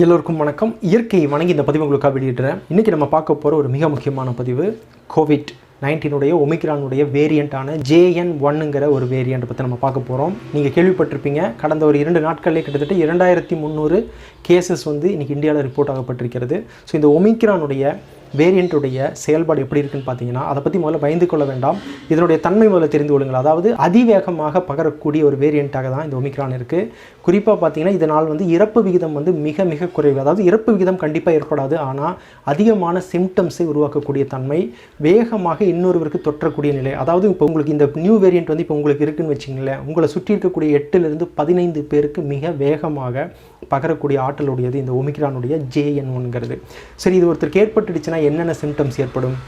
எல்லோருக்கும் வணக்கம். இயற்கை வணங்கி இந்த பதிவு உங்களுக்காக வெளியிடுறேன். இன்றைக்கி நம்ம பார்க்க போகிற ஒரு மிக முக்கியமான பதிவு கோவிட் நைன்டீனுடைய ஒமிக்ரானுடைய வேரியண்ட்டான ஜேஎன் ஒன்னுங்கிற ஒரு வேரியண்ட் பற்றி நம்ம பார்க்க போகிறோம் நீங்கள் கேள்விப்பட்டிருப்பீங்க. கடந்த ஒரு இரண்டு நாட்களிலே கிட்டத்தட்ட இரண்டாயிரத்தி முந்நூறு கேசஸ் வந்து இன்றைக்கி இந்தியாவில் ரிப்போர்ட் ஆகப்பட்டிருக்கிறது. ஸோ இந்த ஒமிக்ரானுடைய வேரியண்ட்டுடைய செயல்பாடு எப்படி இருக்குன்னு பார்த்தீங்கன்னா அதை பற்றி முதல்ல பயந்து கொள்ள வேண்டாம். இதனுடைய தன்மை முதல்ல தெரிந்து கொள்ளுங்கள். அதாவது அதிவேகமாக பகரக்கூடிய ஒரு வேரியண்ட்டாக தான் இந்த ஒமிக்ரான் இருக்குது குறிப்பாக பார்த்தீங்கன்னா இதனால் வந்து இறப்பு விகிதம் வந்து மிக மிக குறைவு. அதாவது இறப்பு விகிதம் கண்டிப்பாக ஏற்படாது. ஆனால் அதிகமான சிம்டம்ஸை உருவாக்கக்கூடிய தன்மை வேகமாக இன்னொருவருக்கு தொற்றக்கூடிய நிலை. அதாவது இப்போ உங்களுக்கு இந்த நியூ வேரியண்ட் வந்து இப்போ உங்களுக்கு இருக்குன்னு வச்சிங்களேன் உங்களை சுற்றி இருக்கக்கூடிய எட்டுலேருந்து பதினைந்து பேருக்கு மிக வேகமாக பகரக்கூடிய ஆற்றலுடையது இந்த ஒமிக்ரானுடைய ஜேஎன் ஒன்கிறது சரி இது ஒருத்தருக்கு ஏற்பட்டுடுச்சுன்னா என்னென்ன சிம்டம்ஸ் ஏற்படும்?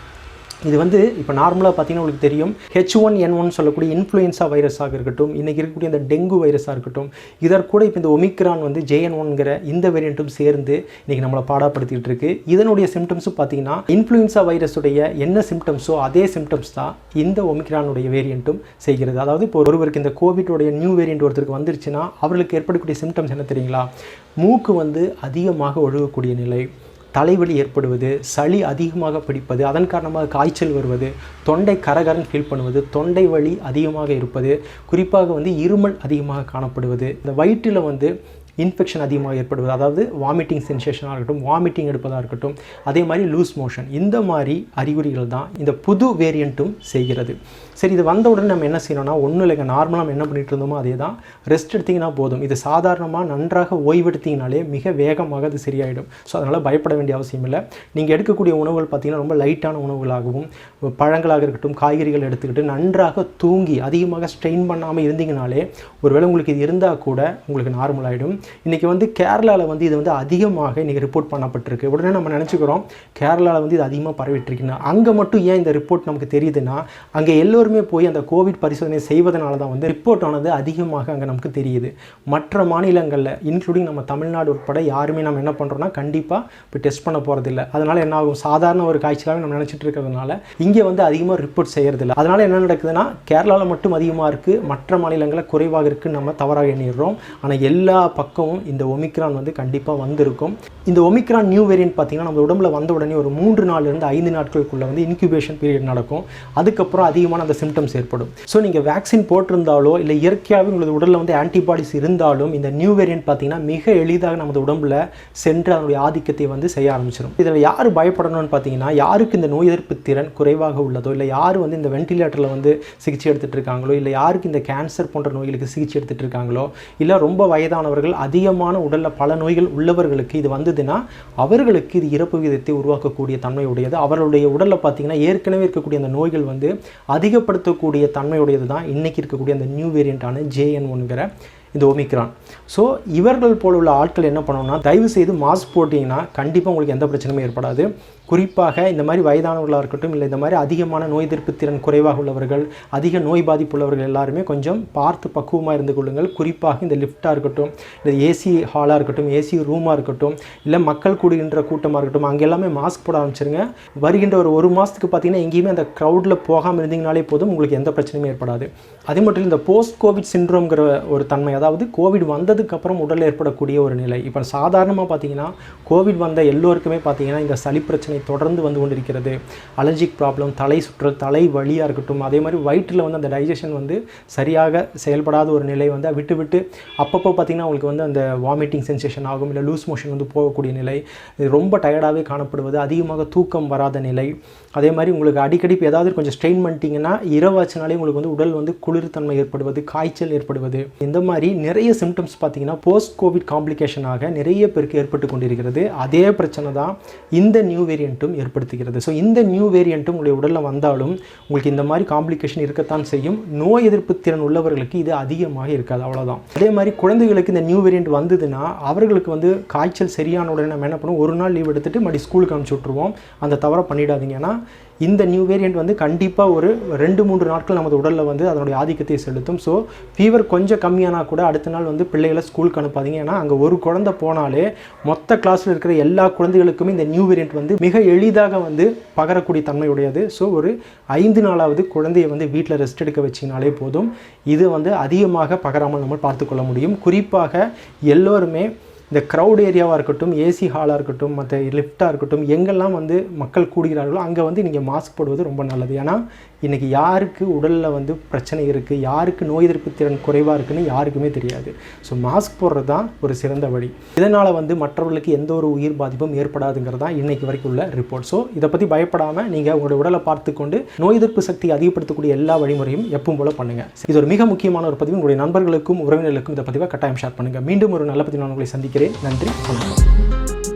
இது வந்து இப்போ நார்மலாக பார்த்தீங்கன்னா உங்களுக்கு தெரியும். ஹெச் ஒன் என் ஒன் சொல்லக்கூடிய இன்ஃப்ளூயன்ஸா வைரஸாக இருக்கட்டும் இன்றைக்கி இருக்கக்கூடிய அந்த டெங்கு வைரஸாக இருக்கட்டும் இதற்கூட இப்போ இந்த ஒமிக்ரான் வந்து ஜேஎன் ஒன்கிற இந்த வேரியண்ட்டும் சேர்ந்து இன்றைக்கி நம்மளை பாடப்படுத்திகிட்டு இருக்கு. இதனுடைய சிம்டம்ஸும் பார்த்தீங்கன்னா இன்ஃப்ளூயன்ஸா வைரஸுடைய என்ன சிம்டம்ஸோ அதே சிம்டம்ஸ் தான் இந்த ஒமிக்ரானுடைய வேரியண்ட்டும் செய்கிறது. அதாவது இப்போ ஒருவருக்கு இந்த கோவிடோடைய நியூ வேரியண்ட் ஒருத்தருக்கு வந்துருச்சுன்னா அவர்களுக்கு ஏற்படக்கூடிய சிம்டம்ஸ் என்ன தெரியுங்களா? மூக்கு வந்து அதிகமாக ஒழுகக்கூடிய நிலை. தலைவலி ஏற்படுவது சளி அதிகமாக பிடிப்பது அதன் காரணமாக காய்ச்சல் வருவது தொண்டை கரகரன் ஃபீல் பண்ணுவது தொண்டை வலி அதிகமாக இருப்பது குறிப்பாக வந்து இருமல் அதிகமாக காணப்படுவது. இந்த வயிற்றில் வந்து இன்ஃபெக்ஷன் அதிகமாக ஏற்படுவது அதாவது வாமிட்டிங் சென்சேஷனாக இருக்கட்டும் வாமிட்டிங் எடுப்பதாக இருக்கட்டும் அதே மாதிரி லூஸ் மோஷன் இந்த மாதிரி அறிகுறிகள் தான் இந்த புது வேரியண்ட்டும் செய்கிறது. சரி இது வந்த உடனே நம்ம என்ன செய்யணும்னா ஒன்றும் இல்லைங்க நார்மலாக நம்ம என்ன பண்ணிட்டு இருந்தோமோ அதே தான் ரெஸ்ட் எடுத்திங்கன்னா போதும். இது சாதாரணமாக நன்றாக ஓய்வெடுத்திங்கனாலே மிக வேகமாக அது சரியாயிடும். ஸோ அதனால் பயப்பட வேண்டிய அவசியம் இல்லை. நீங்கள் எடுக்கக்கூடிய உணவுகள் பார்த்திங்கன்னா ரொம்ப லைட்டான உணவுகளாகவும் பழங்களாக இருக்கட்டும் காய்கறிகள் எடுத்துக்கிட்டு நன்றாக தூங்கி அதிகமாக ஸ்ட்ரெயின் பண்ணாமல் இருந்தீங்கனாலே ஒருவேளை உங்களுக்கு இது இருந்தால் கூட உங்களுக்கு நார்மல் ஆகிடும் இன்றைக்கி வந்து கேரளாவில் வந்து இது வந்து அதிகமாக இன்றைக்கி ரிப்போர்ட் பண்ணப்பட்டிருக்கு. உடனே நம்ம நினச்சிக்கிறோம் கேரளாவில் வந்து இது அதிகமாக பரவிட்டிருக்குன்னா. அங்கே மட்டும் ஏன் இந்த ரிப்போர்ட் நமக்கு தெரியுதுன்னா அங்கே எல்லோருமே போய் அந்த கோவிட் பரிசோதனை செய்வதனால தான் வந்து ரிப்போர்ட் ஆனது அதிகமாக அங்கே நமக்கு தெரியுது. மற்ற மாநிலங்களில் இன்க்ளூடிங் நம்ம தமிழ்நாடு உட்பட யாருமே நம்ம என்ன பண்ணுறோம்னா கண்டிப்பாக இப்போ டெஸ்ட் பண்ண போகிறதில்ல அதனால் என்ன ஆகும்? சாதாரண ஒரு காய்ச்சலாக நம்ம நினச்சிட்டு இருக்கிறதுனால இங்கே வந்து அதிகமாக ரிப்போர்ட் செய்கிறதில்ல அதனால் என்ன நடக்குதுன்னா கேரளாவில் மட்டும் அதிகமாக இருக்குது மற்ற மாநிலங்களில் குறைவாக இருக்குன்னு நம்ம தவறாக எண்ணிடுறோம். ஆனால் எல்லா பக்கம் பக்கமும் இந்த ஒமிக்ரான் வந்து கண்டிப்பாக வந்திருக்கும். இந்த ஒமிக்ரான் நியூ வேரியன்ட் பார்த்தீங்கன்னா நம்ம உடம்புல வந்த உடனே ஒரு மூன்று நாள்லேருந்து ஐந்து நாட்களுக்குள்ளே வந்து இன்குபேஷன் பீரியட் நடக்கும். அதுக்கப்புறம் அதிகமான அந்த சிம்டம்ஸ் ஏற்படும். ஸோ நீங்கள் வேக்சின் போட்டிருந்தாலோ இல்லை இயற்கையாகவே உங்களது உடலில் வந்து ஆன்டிபாடிஸ் இருந்தாலும் இந்த நியூ வேரியன்ட் பார்த்தீங்கன்னா மிக எளிதாக நமது உடம்புல சென்று அதனுடைய ஆதிக்கத்தை வந்து செய்ய ஆரம்பிச்சிடும் இதில் யார் பயப்படணும்னு பார்த்தீங்கன்னா யாருக்கு இந்த நோய் எதிர்ப்பு திறன் குறைவாக உள்ளதோ இல்லை யார் வந்து இந்த வென்டிலேட்டரில் வந்து சிகிச்சை எடுத்துகிட்டு இருக்காங்களோ இல்லை யாருக்கு இந்த கேன்சர் போன்ற நோய்களுக்கு சிகிச்சை எடுத்துகிட்டு இருக்காங்களோ இல்லை ரொம்ப வயதானவர்கள் அதிகமான உடலில் பல நோய்கள் உள்ளவர்களுக்கு இது வந்ததுன்னா அவர்களுக்கு இது இறப்பு விகிதத்தை உருவாக்கக்கூடிய தன்மை உடையது அவர்களுடைய உடலில் பார்த்தீங்கன்னா ஏற்கனவே இருக்கக்கூடிய அந்த நோய்கள் வந்து அதிகப்படுத்தக்கூடிய தன்மையுடையது தான் இன்றைக்கி இருக்கக்கூடிய அந்த நியூ வேரியண்ட்டான ஜேஎன் ஒன்கிற இந்த ஒமிக்ரான். ஸோ இவர்கள் போல உள்ள ஆட்கள் என்ன பண்ணணும்னா தயவு செய்து மாஸ்க் போட்டிங்கன்னா கண்டிப்பாக உங்களுக்கு எந்த பிரச்சனையும் ஏற்படாது. குறிப்பாக இந்த மாதிரி வயதானவர்களாக இருக்கட்டும் இல்லை இந்த மாதிரி அதிகமான நோய் எதிர்ப்பு திறன் குறைவாக உள்ளவர்கள் அதிக நோய் பாதிப்பு உள்ளவர்கள் எல்லாருமே கொஞ்சம் பார்த்து பக்குவமாக இருந்து கொள்ளுங்கள். குறிப்பாக இந்த லிஃப்ட்டாக இருக்கட்டும் இந்த ஏசி ஹாலாக இருக்கட்டும் ஏசி ரூமாக இருக்கட்டும் இல்லை மக்கள் கூடுகின்ற கூட்டமாக இருக்கட்டும் அங்கே எல்லாமே மாஸ்க் போட ஆரம்பிச்சிருங்க. வருகின்ற ஒரு ஒரு மாதத்துக்கு பார்த்தீங்கன்னா எங்கேயுமே அந்த க்ரௌடில் போகாமல் இருந்தீங்கனாலே போதும் உங்களுக்கு எந்த பிரச்சனையும் ஏற்படாது. அதே மட்டும் இல்லை இந்த போஸ்ட் கோவிட் சின்ட்ரோம்ங்கிற ஒரு தன்மை அதாவது அதாவது கோவிட் வந்ததுக்கப்புறம் உடல் ஏற்படக்கூடிய ஒரு நிலை. இப்போ சாதாரணமாக பார்த்தீங்கன்னா கோவிட் வந்த எல்லோருக்குமே பார்த்தீங்கன்னா இந்த சளி பிரச்சனை தொடர்ந்து வந்து கொண்டிருக்கிறது. அலர்ஜிக் ப்ராப்ளம் தலை சுற்றல் தலை வலியாக இருக்கட்டும் அதே மாதிரி வயிற்றில் வந்து அந்த டைஜஷன் வந்து சரியாக செயல்படாத ஒரு நிலை வந்து விட்டு விட்டு அப்பப்போ பார்த்தீங்கன்னா உங்களுக்கு வந்து அந்த வாமிட்டிங் சென்சேஷன் ஆகும் இல்லை லூஸ் மோஷன் வந்து போகக்கூடிய நிலை ரொம்ப டயர்டாகவே காணப்படுவது அதிகமாக தூக்கம் வராத நிலை. அதே மாதிரி உங்களுக்கு அடிக்கடி இப்போ ஏதாவது கொஞ்சம் ஸ்ட்ரெயின் பண்ணிட்டீங்கன்னா இரவாச்சினாலே உங்களுக்கு வந்து உடல் வந்து குளிர்தன்மை ஏற்படுவது காய்ச்சல் ஏற்படுவது இந்த மாதிரி நிறைய சிம்டம்ஸ் பார்த்தீங்கன்னா போஸ்ட் கோவிட் காம்ப்ளிகேஷனாக நிறைய பேருக்கு ஏற்பட்டு கொண்டிருக்கிறது. அதே பிரச்சனை தான் இந்த நியூ வேரியண்ட்டும் ஏற்படுத்துகிறது. ஸோ இந்த நியூ வேரியண்ட்டும் உங்களுடைய உடலில் வந்தாலும் உங்களுக்கு இந்த மாதிரி காம்ப்ளிகேஷன் இருக்கத்தான் செய்யும். நோய் எதிர்ப்பு திறன் உள்ளவர்களுக்கு இது அதிகமாக இருக்காது அவ்வளோதான் அதே மாதிரி குழந்தைகளுக்கு இந்த நியூ வேரியண்ட் வந்ததுன்னா அவர்களுக்கு வந்து காய்ச்சல் சரியான உடனே நம்ம என்ன பண்ணுவோம்? ஒரு நாள் லீவ் எடுத்துட்டு மறுபடி ஸ்கூலுக்கு அனுப்பிச்சி விட்ருவோம் அந்த தவறை பண்ணிடாதீங்கன்னா இந்த நியூ வேரியண்ட் வந்து கண்டிப்பாக ஒரு ரெண்டு மூன்று நாட்கள் நமது உடலில் வந்து அதனுடைய ஆதிக்கத்தை செலுத்தும். ஸோ ஃபீவர் கொஞ்சம் கம்மியானா கூட அடுத்த நாள் வந்து பிள்ளைகளை ஸ்கூலுக்கு அனுப்பாதீங்க. ஏன்னா அங்கே ஒரு குழந்தை போனாலே மொத்த கிளாஸில் இருக்கிற எல்லா குழந்தைகளுக்குமே இந்த நியூ வேரியண்ட் வந்து மிக எளிதாக வந்து பகரக்கூடிய தன்மையுடையது ஸோ ஒரு ஐந்து நாளாவது குழந்தையை வந்து வீட்டில் ரெஸ்ட் எடுக்க வச்சிங்கனாலே போதும். இது வந்து அதிகமாக பகராமல் நம்ம பார்த்துக்கொள்ள முடியும். குறிப்பாக எல்லோருமே இந்த க்ரௌட் ஏரியாவாக இருக்கட்டும் ஏசி ஹாலாக இருக்கட்டும் மற்ற லிஃப்ட்டாக இருக்கட்டும் எங்கெல்லாம் வந்து மக்கள் கூடுகிறார்களோ அங்கே வந்து நீங்கள் மாஸ்க் போடுவது ரொம்ப நல்லது. ஏன்னா இன்றைக்கி யாருக்கு உடலில் வந்து பிரச்சனை இருக்குது யாருக்கு நோய் எதிர்ப்பு திறன் குறைவாக இருக்குன்னு யாருக்குமே தெரியாது. ஸோ மாஸ்க் போடுறது தான் ஒரு சிறந்த வழி. இதனால் வந்து மற்றவர்களுக்கு எந்த ஒரு உயிர் பாதிப்பும் ஏற்படாதுங்கிறது தான் இன்றைக்கு வரைக்கும் உள்ள ரிப்போர்ட் ஸோ இதை பற்றி பயப்படாமல் நீங்கள் உங்களுடைய உடலை பார்த்துக்கொண்டு நோய் எதிர்ப்பு சக்தியை அதிகப்படுத்தக்கூடிய எல்லா வழிமுறையும் எப்பவும் போல பண்ணுங்கள் இது ஒரு மிக முக்கியமான ஒரு பதிவு. உங்களுடைய நண்பர்களுக்கும் உறவினர்களுக்கும் இந்த பதிவை கட்டாயம் ஷேர் பண்ணுங்கள் மீண்டும் ஒரு நல்ல பதிவு நான் உங்களை சந்திக்கிறேன். இருக்கிறேன் நன்றி வணக்கம்.